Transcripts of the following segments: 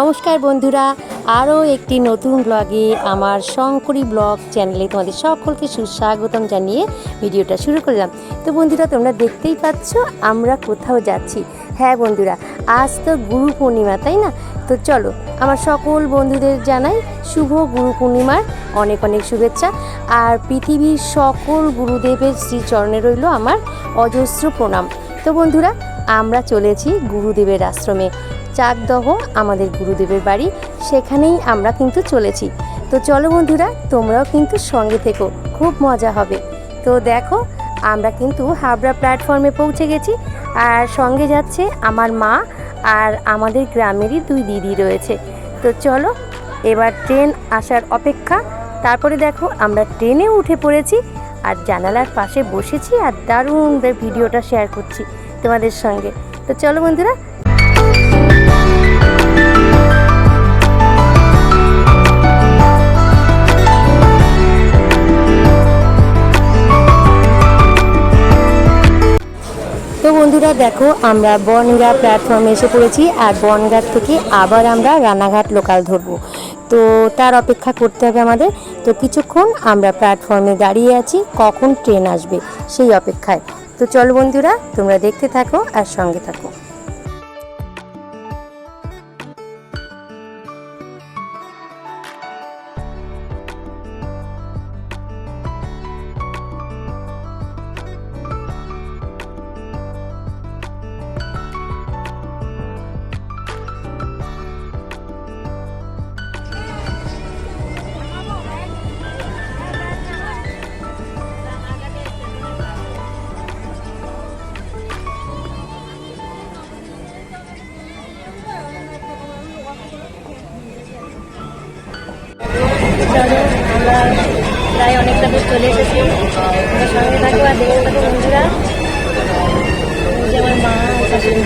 নমস্কার বন্ধুরা, আরও একটি নতুন ব্লগে আমার শঙ্করী ব্লগ চ্যানেলে তোমাদের সকলকে সুস্বাগতম জানিয়ে ভিডিওটা শুরু করলাম। তো বন্ধুরা, তোমরা দেখতেই পাচ্ছ আমরা কোথাও যাচ্ছি। হ্যাঁ বন্ধুরা, আজ তো গুরু পূর্ণিমা, তাই না? তো চলো, আমার সকল বন্ধুদের জানাই শুভ গুরু পূর্ণিমার অনেক অনেক শুভেচ্ছা। আর পৃথিবীর সকল গুরুদেবের শ্রীচরণে রইল আমার অজস্র প্রণাম। তো বন্ধুরা, আমরা চলেছি গুরুদেবের আশ্রমে। চাকদহ আমাদের গুরুদেবের বাড়ি, সেখানেই আমরা কিন্তু চলেছি। তো চলো বন্ধুরা, তোমরাও কিন্তু সঙ্গে থেকো, খুব মজা হবে। তো দেখো, আমরা কিন্তু হাবড়া প্ল্যাটফর্মে পৌঁছে গেছি, আর সঙ্গে যাচ্ছে আমার মা আর আমাদের গ্রামেরই দুই দিদি রয়েছে। তো চলো, এবার ট্রেন আসার অপেক্ষা। তারপরে দেখো, আমরা ট্রেনে উঠে পড়েছি, আর জানালার পাশে বসেছি আর দারুণ ভিডিওটা শেয়ার করছি তোমাদের সঙ্গে। তো চলো বন্ধুরা তো বন্ধুরা দেখো, আমরা বনগা প্ল্যাটফর্মে এসে পড়েছি আর বনগাঁ থেকে আবার আমরা রানাঘাট লোকাল ধরবো। তো তার অপেক্ষা করতে হবে আমাদের। তো কিছুক্ষণ আমরা প্ল্যাটফর্মে দাঁড়িয়ে আছি, কখন ট্রেন আসবে সেই অপেক্ষায়। তো চলো বন্ধুরা, তোমরা দেখতে থাকো আর সঙ্গে থাকো। প্রায় অনেকটা দূর চলে এসেছি। সঙ্গে থাকো আর দেখতে থাকো বন্ধুরা। আমার মা, শাশুড়ি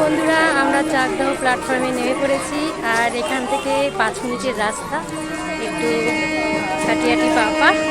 বন্ধুরা, আমরা প্ল্যাটফর্মে নেমে পড়েছি আর এখান থেকে পাঁচ মিনিটের রাস্তা। bahagia di bawah.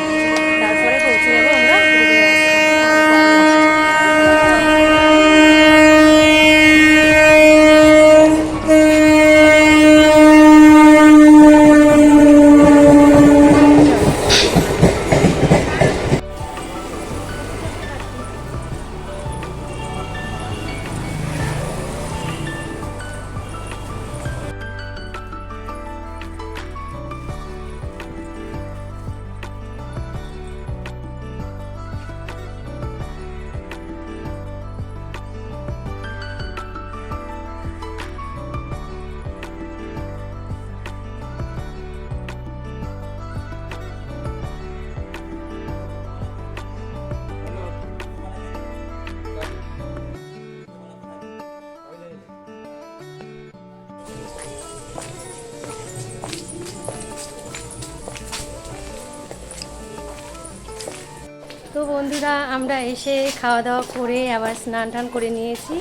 বন্ধুরা, আমরা এসে খাওয়া দাওয়া করে আবার স্নান টান করে নিয়েছি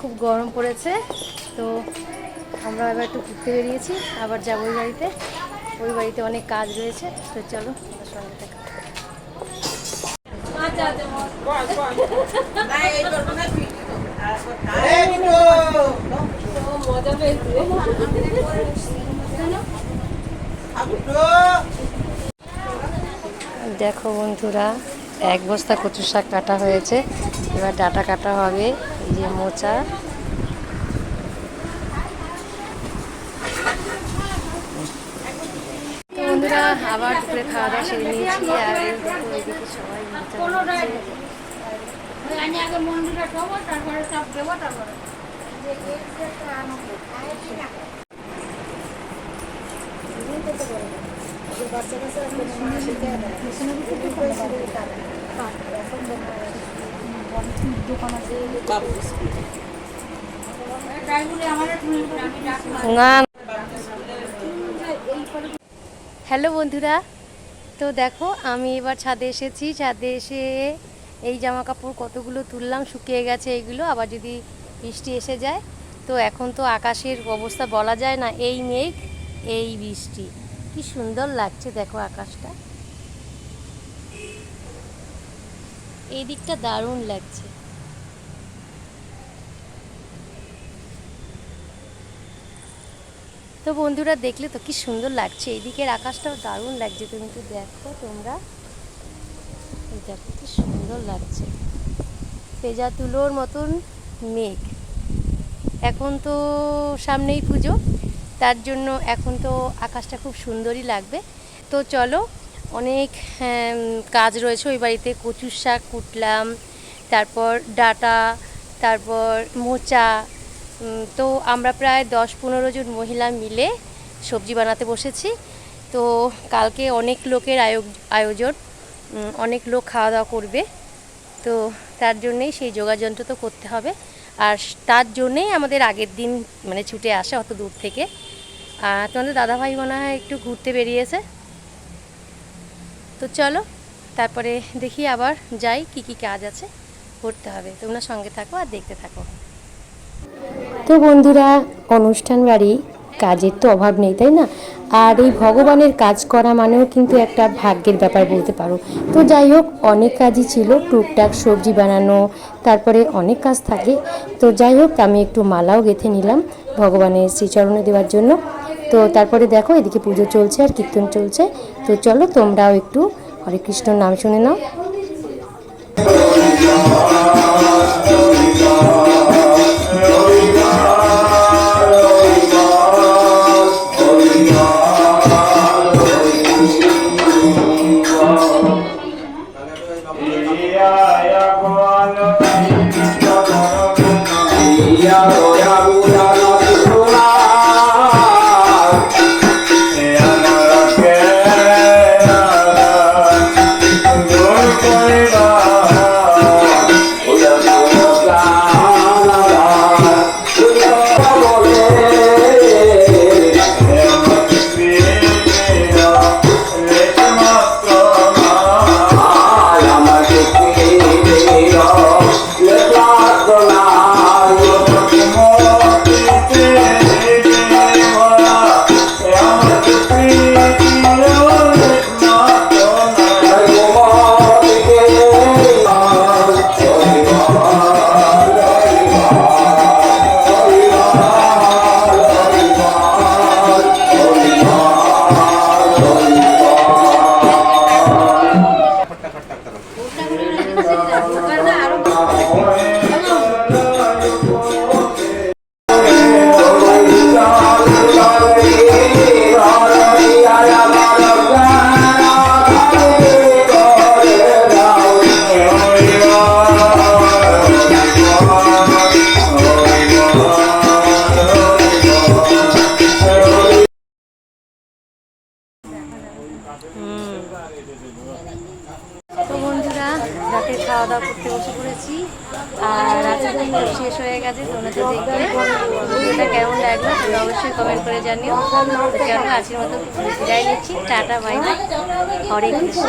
খুব গরম পড়েছে, তো আমরা এবার একটু ঘুরতে বেরিয়েছি, আবার যাব ওই বাড়িতে ওই বাড়িতে অনেক কাজ রয়েছে, তো চলো সঙ্গে থাকো। দেখো বন্ধুরা এক বস্তা কচু শাক কাটা হয়েছে। এবার ডাটা কাটা হবে যে মোচা। আবার দুপুরে খাওয়া দাওয়া সেরে নিয়েছি, আর এইদিকে সবাই মোচা হ্যালো বন্ধুরা, তো দেখো আমি এবার ছাদে এসেছি। ছাদে এসে এই জামা কাপড় কতগুলো তুললাম, শুকিয়ে গেছে এইগুলো আবার যদি বৃষ্টি এসে যায়, তো এখন তো আকাশের অবস্থা বলা যায় না, এই মেঘ, এই বৃষ্টি। কি সুন্দর লাগছে, দেখো আকাশটা। এই দিকটা দারুণ লাগছে। তো বন্ধুরা, দেখলে তো কি সুন্দর লাগছে। এইদিকের আকাশটাও দারুণ লাগছে, তুমি তো দেখো তোমরা। দেখো কি সুন্দর লাগছে। পেজা তুলোর মতন মেঘ। এখন তো সামনেই পুজো। তার জন্য এখন তো আকাশটা খুব সুন্দরই লাগবে। তো চলো অনেক হ্যাঁ, কাজ রয়েছে ওই বাড়িতে। কচুর শাক কুটলাম তারপর ডাটা তারপর মোচা তো আমরা প্রায় দশ পনেরো জন মহিলা মিলে সবজি বানাতে বসেছি। তো কালকে অনেক লোকের আয়োজন অনেক লোক খাওয়া দাওয়া করবে। তো তার জন্যেই সেই যোগাযন্ত্র তো করতে হবে। আর তার জন্যেই আমাদের আগের দিন মানে ছুটে আসে অত দূর থেকে। আর তোমাদের দাদাভাই মনে হয় একটু ঘুরতে বেরিয়েছে। তো চলো, তারপরে দেখি আবার যাই কি কি কাজ আছে করতে হবে। তোমরা সঙ্গে থাকো আর দেখতে থাকো। তো বন্ধুরা, অনুষ্ঠান বাড়ি কাজের তো অভাব নেই, তাই না? আর এই ভগবানের কাজ করা মানেও কিন্তু একটা ভাগ্যের ব্যাপার বলতে পারো। তো যাই হোক, অনেক কাজই ছিল, টুকটাক সবজি বানানো, তারপরে অনেক কাজ থাকে। তো যাই হোক, আমি একটু মালাও গেঁথে নিলাম ভগবানের শ্রীচরণে দেওয়ার জন্য। তো তারপরে দেখো, এদিকে পুজো চলছে আর কীর্তন চলছে। তো চলো, তোমরাও একটু হরে কৃষ্ণর নাম শুনে নাও। তো বন্ধুরা রাতে খাওয়া দাওয়া করতে বসে পড়েছি। আর রাতের শেষ হয়ে গেছে, তোমরা তো দেখবে ভিডিওটা কেমন লাগল তোমরা অবশ্যই কমেন্ট করে জানিও। কেন আজকের মতো বিদায় নিচ্ছি। Tata bye bye Hare Krishna.